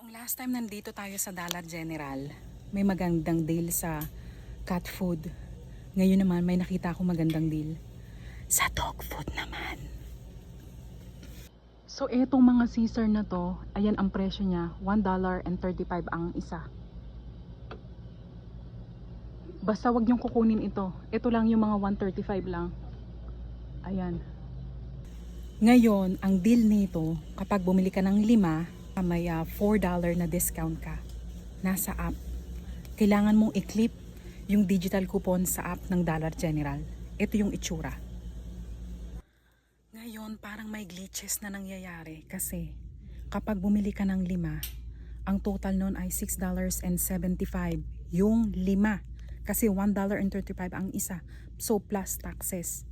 Noong last time nandito tayo sa Dollar General, may magandang deal sa cat food. Ngayon naman may nakita ako magandang deal sa dog food naman. So etong mga Caesar na to, ayan ang presyo niya, $1.35 ang isa. Basta wag niyong kukunin ito. Ito lang yung mga 135 lang. Ayan. Ngayon, ang deal nito, kapag bumili ka ng lima, may ah, $4 na discount ka. Nasa app. Kailangan mong i-clip yung digital coupon sa app ng Dollar General. Ito yung itsura. Ngayon, parang may glitches na nangyayari kasi kapag bumili ka ng lima, ang total nun ay $6.75 yung lima. Kasi $1.35 ang isa. So plus taxes.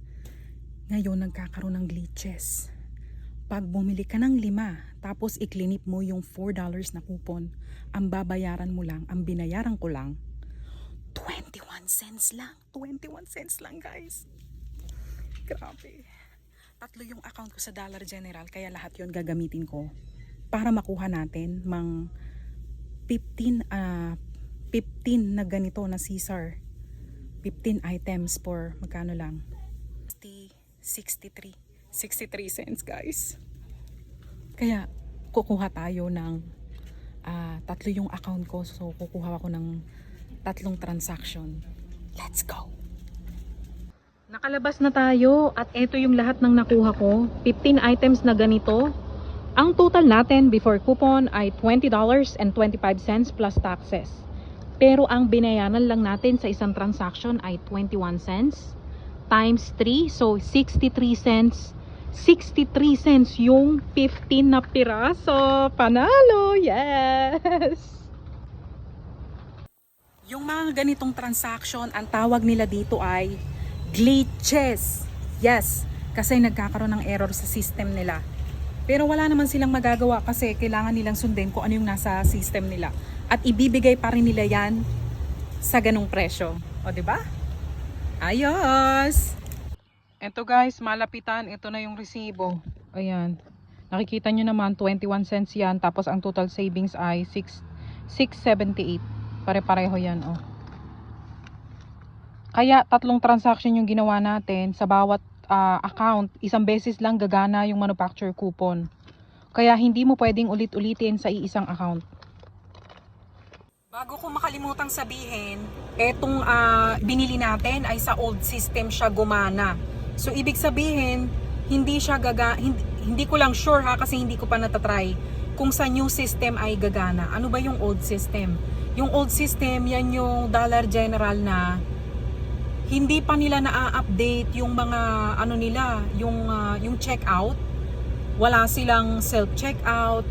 Ngayon, nagkakaroon ng glitches. Pag bumili ka ng lima, tapos iklinip mo yung $4 na coupon, ang babayaran mo lang, ang binayaran ko lang, 21 cents lang. 21 cents lang, guys. Grabe. Tatlo yung account ko sa Dollar General, kaya lahat yon gagamitin ko para makuha natin mang 15 ah 15 na ganito na Caesar. 15 items for magkano lang? 60, 63. 63 cents, guys. Kaya kukuha tayo ng ah, tatlo yung account ko. So kukuha ako ng tatlong transaction. Let's go! Nakalabas na tayo at ito yung lahat ng nakuha ko. 15 items na ganito. Ang total natin before coupon ay $20.25 plus taxes. Pero ang binayaran lang natin sa isang transaction ay 21 cents times 3. So 63 cents. 63 cents yung 15 na piraso. Panalo! Yes! Yung mga ganitong transaction, ang tawag nila dito ay glitches. Yes, kasi nagkakaroon ng error sa system nila. Pero wala naman silang magagawa kasi kailangan nilang sundin kung ano yung nasa system nila. At ibibigay pa rin nila yan sa ganong presyo. O, di ba? Ayos! Ito guys, malapitan. Ito na yung resibo. Ayan. Nakikita nyo naman, 21 cents yan. Tapos ang total savings ay 6, 678. Pare-pareho yan, oh. Kaya tatlong transaction yung ginawa natin sa bawat ah, account. Isang beses lang gagana yung manufacturer coupon. Kaya hindi mo pwedeng ulit-ulitin sa iisang account. Bago ko makalimutang sabihin, etong ah, binili natin ay sa old system siya gumana. So ibig sabihin, hindi siya gaga hindi, hindi ko lang sure ha kasi hindi ko pa natatry kung sa new system ay gagana. Ano ba yung old system? Yung old system, yan yung Dollar General na hindi pa nila na-update yung mga ano nila, yung ah, yung checkout. Wala silang self-checkout.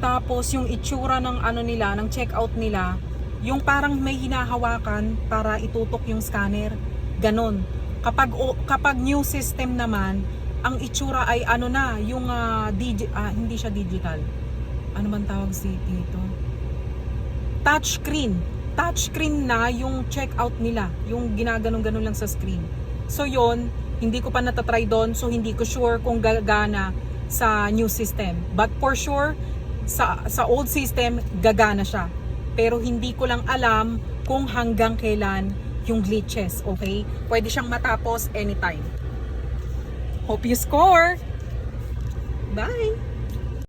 Tapos yung itsura ng ano nila, ng checkout nila, yung parang may hinahawakan para itutok yung scanner. Ganon. Kapag o- kapag new system naman, ang itsura ay ano na, yung ah, digi- ah, hindi siya digital. Ano man tawag si dito? touchscreen. Touchscreen na yung checkout nila. Yung ginaganon-ganon lang sa screen. So yon hindi ko pa natatry doon. So hindi ko sure kung gagana sa new system. But for sure, sa, sa old system, gagana siya. Pero hindi ko lang alam kung hanggang kailan yung glitches. Okay? Pwede siyang matapos anytime. Hope you score! Bye!